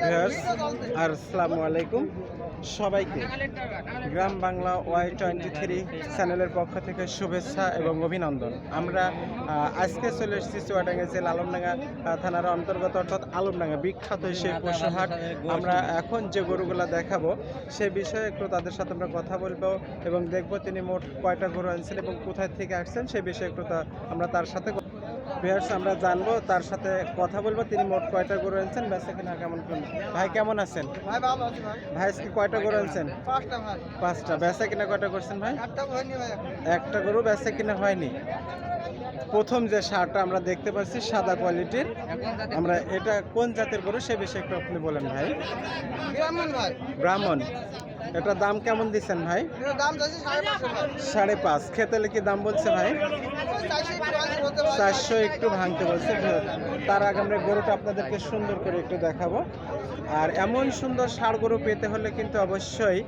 Viewers আর আসসালামু আলাইকুম। সবাইকে Gram Bangla Y twenty three চ্যানেলের পক্ষ থেকে শুভেচ্ছা এবং অভিনন্দন। আমরা আজকে চলে এসেছি চুয়াডাঙ্গা জেলা আলমডাঙ্গা থানার অন্তর্গত অর্থাৎ আলমডাঙ্গা, বিখ্যাত সেই পশুহাট আমরা এখন যে গরুগুলা দেখাবো, সে বিষয়ে একটু তাদের সাথে আমরা কথা বলব এবং দেখব তিনি মোট কয়টা গরু আনছেন এবং কোথায় থেকে আসছেন, সে বিষয়ে একটু আমরা তার সাথে ভিউয়ার্স আমরা জানব তার সাথে কথা বলব। তিনি মোট কয়টা গরু আনছেন বেচা কিনা কেমন কোন ভাই কেমন আছেন? ভাই ভালো আছি ভাই। ভাই আজকে কয়টা গরু আনছেন পাঁচটা ভাই। পাঁচটা। বেচা কিনা কয়টা করছেন ভাই? একটা হয়নি ভাই একটা। গরু বেচা কিনা হয়নি। প্রথম যে সারটা আমরা দেখতে পাচ্ছি সাদা কোয়ালিটির। আমরা এটা কোন জাতের গরু সে বিষয়ে একটু আপনি বলেন ভাই। ব্রাহ্মণ ভাই। ব্রাহ্মণ। এটা দাম কেমন দিচ্ছেন ভাই? সাড়ে পাঁচ। খেতে কি দাম বলছে ভাই? চারশো একটু চারশো ভাঙতে বলছে। তার আগে আমরা গরুটা আপনাদেরকে সুন্দর করে একটু দেখাবো। আর এমন সুন্দর ষাড় গরু পেতে হলে কিন্তু অবশ্যই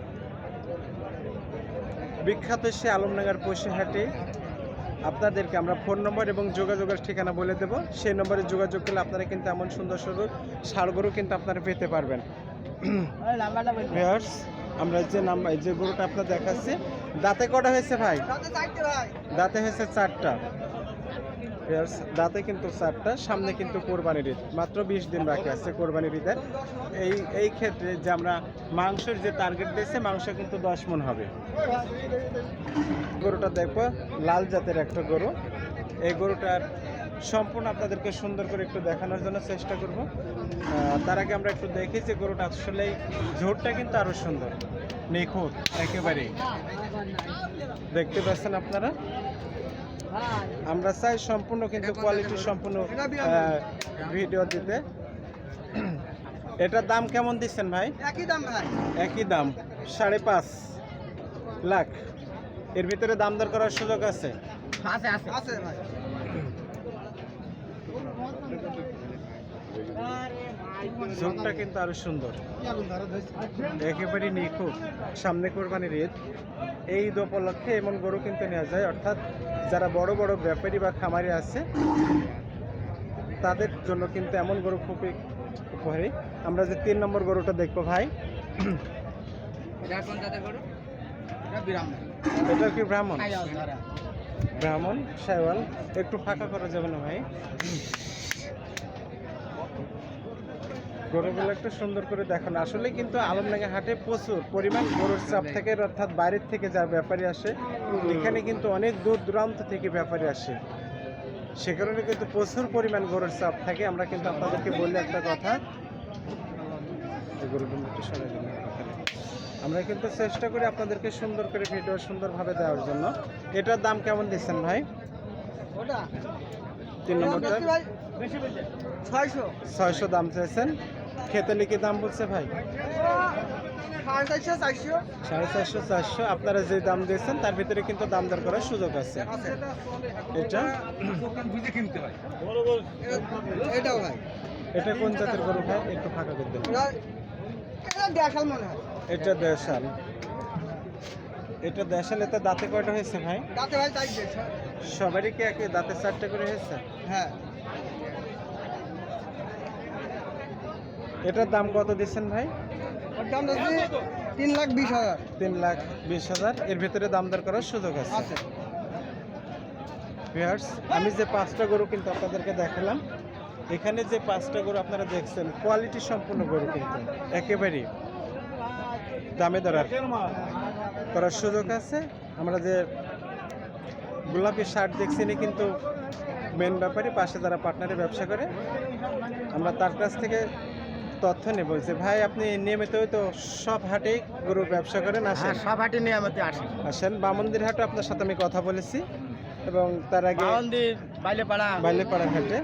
বিখ্যাত সে আলমনগর পশুহাটে। আপনাদেরকে আমরা ফোন নম্বর এবং যোগাযোগের ঠিকানা বলে দেবো। সেই নম্বরে যোগাযোগ করলে আপনারা কিন্তু এমন সুন্দর সুন্দর ষাড় গরু কিন্তু আপনারা পেতে পারবেন। ভিউয়ার্স আমরা যে নাম্বার যে গরুটা আপনার দেখাচ্ছি দাঁতে কটা হয়েছে ভাই? দাঁতে হয়েছে চারটা। দাঁতে কিন্তু চারটা সামনে কিন্তু কোরবানির ঈদ। মাত্র বিশ দিন বাকি আছে কোরবানির ঈদের। এই এই ক্ষেত্রে যে আমরা মাংসের যে টার্গেট দিয়েছে মাংস কিন্তু দশ মন হবে। গরুটা দেখব লাল জাতের একটা গরু। এই গরুটার সম্পূর্ণ আপনাদেরকে সুন্দর করে একটু দেখানোর জন্য চেষ্টা করব। তার আগে আমরা একটু দেখি যে গরুটা আসলেই ঝোরটা কিন্তু আরও সুন্দর। নিখুঁত একেবারেই। দেখতে পাচ্ছেন আপনারা? আমরা চাই সম্পূর্ণ কিন্তু কোয়ালিটি সম্পূর্ণ ভিডিও দিতে। এটার দাম কেমন দিচ্ছেন ভাই? একই দাম ভাই। একই দাম সাড়ে পাঁচ লাখ। এর ভিতরে দাম দর করার সুযোগ আছে? আছে আছে। আছে ভাই। ঝোঁকটা কিন্তু আরও সুন্দর। একেবারে নিখুঁত। সামনে কোরবানির ঈদ। এই ঈদ উপলক্ষে এমন গরু কিন্তু নেওয়া যায়। অর্থাৎ যারা বড় বড় ব্যাপারী বা খামারি আছে তাদের জন্য কিন্তু এমন গরু খুবই উপহারী। আমরা যে তিন নম্বর গরুটা দেখব ভাই। এটা কোন জাতের গরু? এটা বিরাম এটা কি ব্রাহ্মণ? ব্রাহ্মণ শাইওয়াল একটু ফাঁকা করা যাবে না ভাই? গরুগুলো একটু সুন্দর করে দেখুন। আসলে কিন্তু আলমডাঙ্গা হাটে প্রচুর পরিমাণ গরুর চাপ থেকে অর্থাৎ বাইরের থেকে যার ব্যাপারী আসে এখানে কিন্তু অনেক দূর দূরান্ত থেকে ব্যাপারী আসে। সে কারণে কিন্তু প্রচুর পরিমাণ গরুর চাপ থাকে। আমরা কিন্তু আপনাদেরকে বললে একটা কথা। গরুগুলো একটু আমরা কিন্তু চেষ্টা করি আপনাদেরকে সুন্দর করে ভিডিও সুন্দরভাবে দেওয়ার জন্য। এটার দাম কেমন দিচ্ছেন ভাই? তিন নম্বরটা? ছয়শো। ছয়শো দাম চাইছেন। খেতে লিখে দাম বলছে ভাই? সাড়ে চারশো চারশো। আপনারা যে দাম দিয়েছেন তার ভিতরে কিন্তু দাম দর করার সুযোগ আছে। এটা? এটা কোন জাতের গরু ভাই? একটু ফাঁকা করে দেন। এটা দেশাল এটা দেশাল। এতে দাঁতে কয়টা হয়েছে ভাই? ভাই সবারই কি একই দাঁতে চারটে করে হয়েছে? হ্যাঁ। এটার দাম কত দিচ্ছেন ভাই? ওর দাম তিন লাখ বিশ হাজার। তিন লাখ বিশ হাজার। এর ভিতরে দাম দর করার সুযোগ আছে। আমি যে পাঁচটা গরু কিন্তু আপনাদেরকে দেখালাম এখানে যে পাঁচটা গরু আপনারা দেখছেন কোয়ালিটি সম্পূর্ণ গরু কিন্তু একেবারেই। দামে দরার করার সুযোগ আছে। আমরা যে গোলাপি শার্ট দেখছি ইনি কিন্তু মেন ব্যাপারে পাশে যারা পার্টনারে ব্যবসা করে আমরা তার কাছ থেকে তথ্য নেব যে ভাই আপনি নিয়মিতই তো সব হাটেই গরুর ব্যবসা করেন আসেন। সব হাটে নিয়ে আসেন। আসে আসেন। বামন্দির হাটে আপনার সাথে আমি কথা বলেছি। এবং তার আগে বাইলেপাড়া বাইলেপাড়া ঘাটে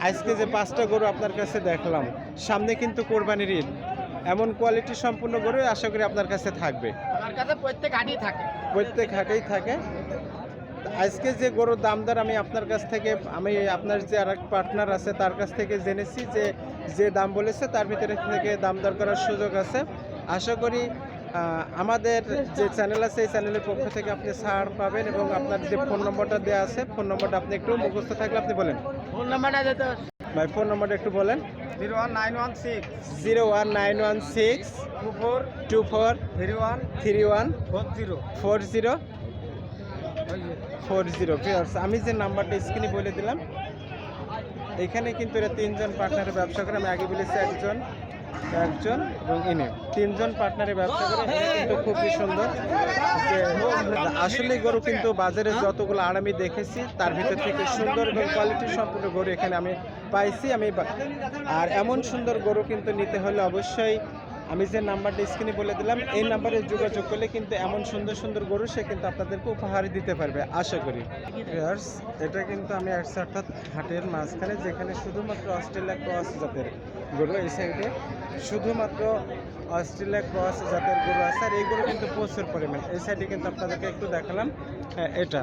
আজকে যে পাঁচটা গরু আপনার কাছে দেখলাম সামনে কিন্তু কোরবানির ঈদ। এমন কোয়ালিটি সম্পূর্ণ গরু আশা করি আপনার কাছে থাকবে। আমার কাছে প্রত্যেক হাটেই থাকে। প্রত্যেক হাটেই থাকে। আজকে যে গরুর দাম দর আমি আপনার কাছ থেকে আমি আপনার যে আর পার্টনার আছে তার কাছ থেকে জেনেছি যে যে দাম বলেছে তার ভিতরে থেকে দাম দর করার সুযোগ আছে। আশা করি আমাদের যে চ্যানেল আছে এই চ্যানেলের পক্ষ থেকে আপনি ছাড় পাবেন এবং আপনার যে ফোন নম্বরটা দেওয়া আছে ফোন নম্বরটা আপনি একটু মুখস্থ থাকলে আপনি বলেন। ফোন নাম্বারটা ভাই ফোন নম্বরটা একটু বলেন। Zero one nine one six. Zero one nine one six two four. Two four three one three one four zero. Four zero. Four zero আমি যে নাম্বারটা স্ক্রিনে বলে দিলাম, এখানে কিন্তু এরা তিনজন পার্টনারের ব্যবসা করে, আমি আগে বলেছি একজন একজন এবং ইনি। তিনজন পার্টনারের ব্যবসা করে কিন্তু খুবই সুন্দর। যে আসলে গরু কিন্তু বাজারে যতগুলো আর আমি দেখেছি, তার ভিতর থেকে সুন্দর এবং কোয়ালিটি সম্পূর্ণ গরু এখানে আমি পাইছি, আমি আর এমন সুন্দর গরু কিন্তু নিতে হলে অবশ্যই আমি যে নাম্বারটা স্ক্রিনে বলে দিলাম এই নাম্বারে যোগাযোগ করলে কিন্তু এমন সুন্দর সুন্দর গরু সে কিন্তু আপনাদেরকে উপহার দিতে পারবে আশা করি। এটা কিন্তু আমি আসছি অর্থাৎ হাটের মাঝখানে যেখানে শুধুমাত্র অস্ট্রেলিয়া ক্রস জাতের গরু এই সাইডে শুধুমাত্র অস্ট্রেলিয়া ক্রস জাতের গরু আছে আর এই গরু কিন্তু প্রচুর পরিমাণ। এই সাইডে কিন্তু আপনাদেরকে একটু দেখালাম হ্যাঁ, এটা।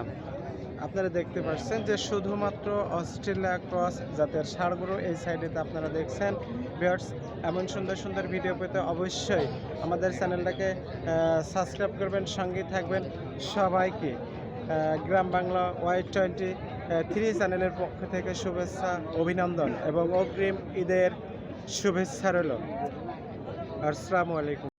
আপনারা দেখতে পাচ্ছেন যে শুধুমাত্র অস্ট্রেলিয়া ক্রস জাতের গরু এই সাইডেতে আপনারা দেখছেন। ভিউয়ার্স, এমন সুন্দর সুন্দর ভিডিও পেতে অবশ্যই আমাদের চ্যানেলটাকে সাবস্ক্রাইব করবেন সঙ্গে থাকবেন সবাইকে। Gram Bangla Y twenty three চ্যানেলের পক্ষ থেকে শুভেচ্ছা, অভিনন্দন এবং অগ্রিম ঈদের শুভেচ্ছা রইল। আসসালামু আলাইকুম।